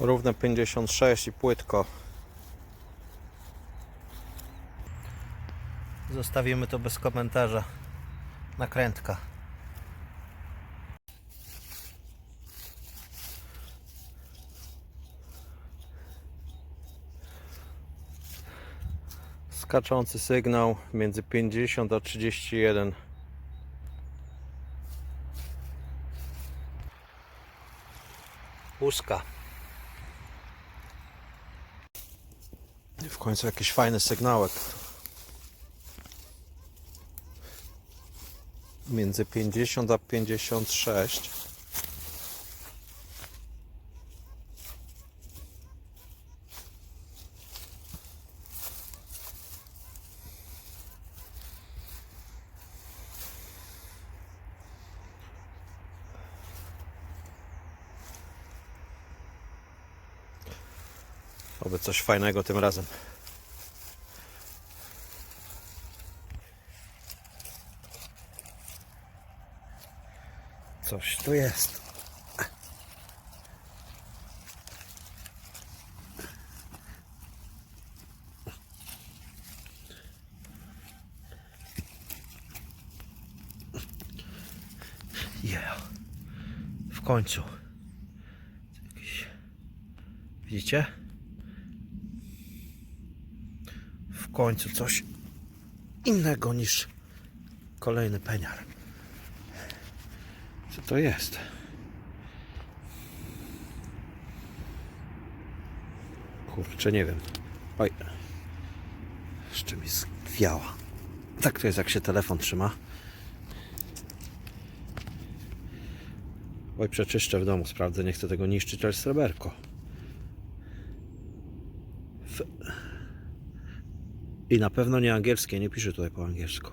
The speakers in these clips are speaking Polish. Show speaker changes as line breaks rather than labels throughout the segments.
Równe 56 i płytko. Zostawimy to bez komentarza. Nakrętka. Skaczący sygnał między 50 a 31. Łuska. I w końcu jakiś fajny sygnałek. Między 50 a 56. Oby coś fajnego tym razem. Coś tu jest. Yeah. W końcu. Widzicie? W końcu coś innego niż kolejny peniar. Co to jest? Kurczę, nie wiem. Oj. Jeszcze mi zwiała. Tak to jest, jak się telefon trzyma. Oj, przeczyszczę w domu, sprawdzę, nie chcę tego niszczyć, ale sreberko. I na pewno nie angielskie, nie piszę tutaj po angielsku.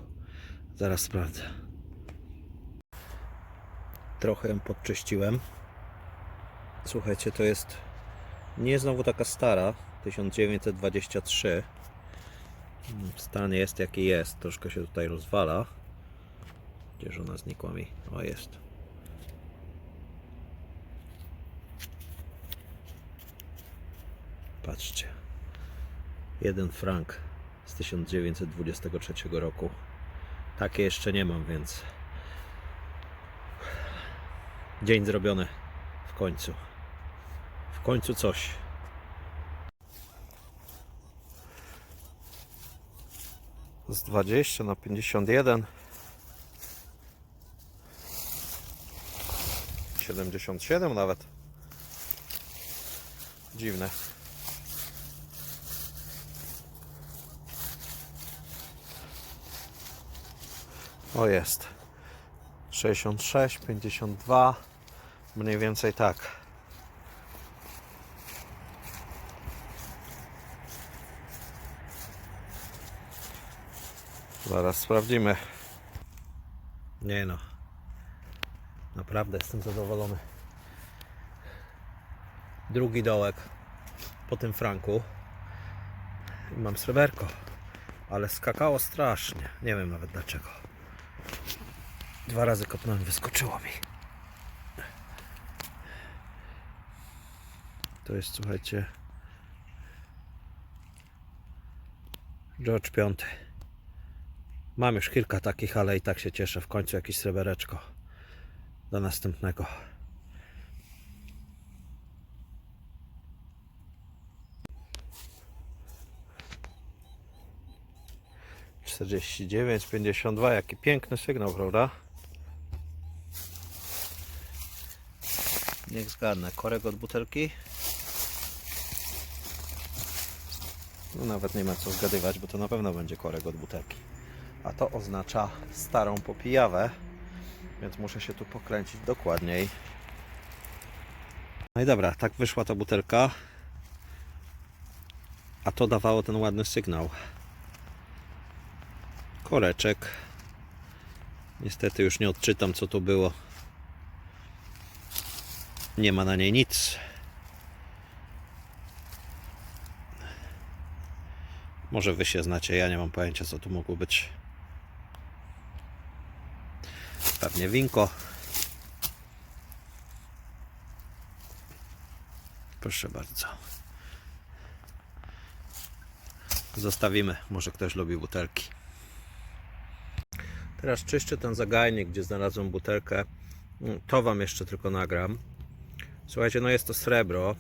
Zaraz sprawdzę. Trochę ją podczyściłem. Słuchajcie, to jest nie znowu taka stara, 1923. Stan jest jaki jest, troszkę się tutaj rozwala. Gdzież ona znikła mi? O, jest. Patrzcie. Jeden frank z 1923 roku. Takie jeszcze nie mam, więc dzień zrobiony w końcu. W końcu coś. Z 20 na 51. 77 nawet. Dziwne. O jest. 66, 52. Mniej więcej tak. Zaraz sprawdzimy. Nie no. Naprawdę jestem zadowolony. Drugi dołek po tym franku. Mam sreberko. Ale skakało strasznie. Nie wiem nawet dlaczego. Dwa razy kopnąłem, wyskoczyło mi. To jest, słuchajcie, George V. Mam już kilka takich, ale i tak się cieszę. W końcu jakieś srebereczko do następnego. Czterdzieści dziewięć, pięćdziesiąt dwa. Jaki piękny sygnał, prawda? Niech zgadnę. Korek od butelki? No nawet nie ma co zgadywać, bo to na pewno będzie korek od butelki. A to oznacza starą popijawę, więc muszę się tu pokręcić dokładniej. No i dobra, tak wyszła ta butelka. A to dawało ten ładny sygnał. Koreczek. Niestety już nie odczytam co to było. Nie ma na niej nic. Może wy się znacie, ja nie mam pojęcia co tu mogło być. Pewnie winko. Proszę bardzo. Zostawimy, może ktoś lubi butelki. Teraz czyszczę ten zagajnik, gdzie znalazłem butelkę. To Wam jeszcze tylko nagram. Słuchajcie, no jest to srebro,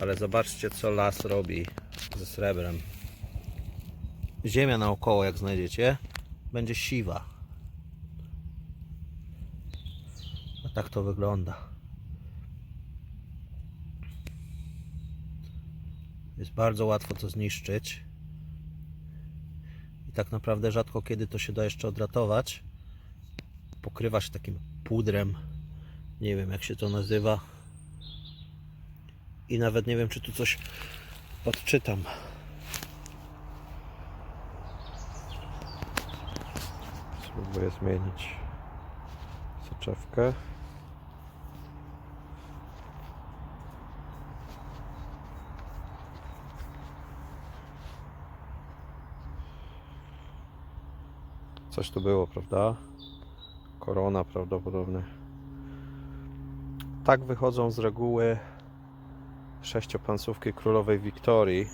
ale zobaczcie co las robi ze srebrem. Ziemia naokoło, jak znajdziecie, będzie siwa. A tak to wygląda. Jest bardzo łatwo to zniszczyć. I tak naprawdę rzadko kiedy to się da jeszcze odratować. Pokrywa się takim pudrem. Nie wiem jak się to nazywa. I nawet nie wiem czy tu coś odczytam. Spróbuję zmienić soczewkę. Coś tu było, prawda? Korona prawdopodobnie. Tak wychodzą z reguły sześciopansówki królowej Wiktorii.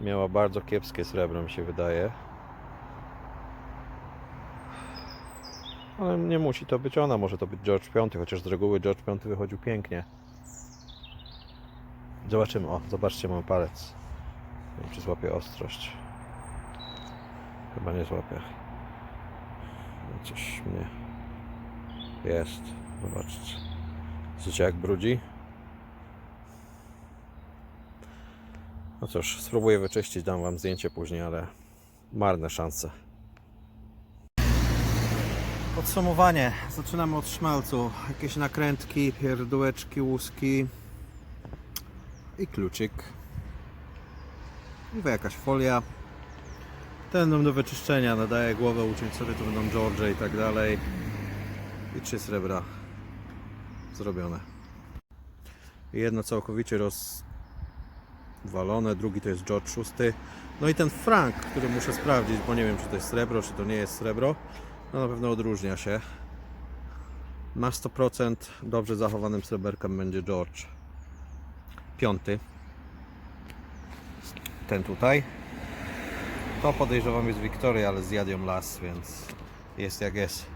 Miała bardzo kiepskie srebro, mi się wydaje. Ale nie musi to być ona, może to być George V, chociaż z reguły George V wychodził pięknie. Zobaczymy, o, zobaczcie, mam palec. Nie wiem, czy złapie ostrość. Chyba nie złapie. Coś mnie jest. Zobaczcie. Widzicie jak brudzi? No cóż, spróbuję wyczyścić, dam wam zdjęcie później, ale marne szanse. Podsumowanie. Zaczynamy od szmalcu. Jakieś nakrętki, pierdółeczki, łuski i kluczyk. I jakaś folia. Ten do wyczyszczenia, nadaje głowę uciąć sobie, to będą George i tak dalej. I trzy srebra zrobione. Jedno całkowicie rozwalone, drugi to jest George VI. No i ten Frank, który muszę sprawdzić, bo nie wiem czy to jest srebro, czy to nie jest srebro. No na pewno odróżnia się. Na 100% dobrze zachowanym sreberkiem będzie George. Piąty. Ten tutaj. To podejrzewam jest Wiktoria, ale zjadł las, więc jest jak jest.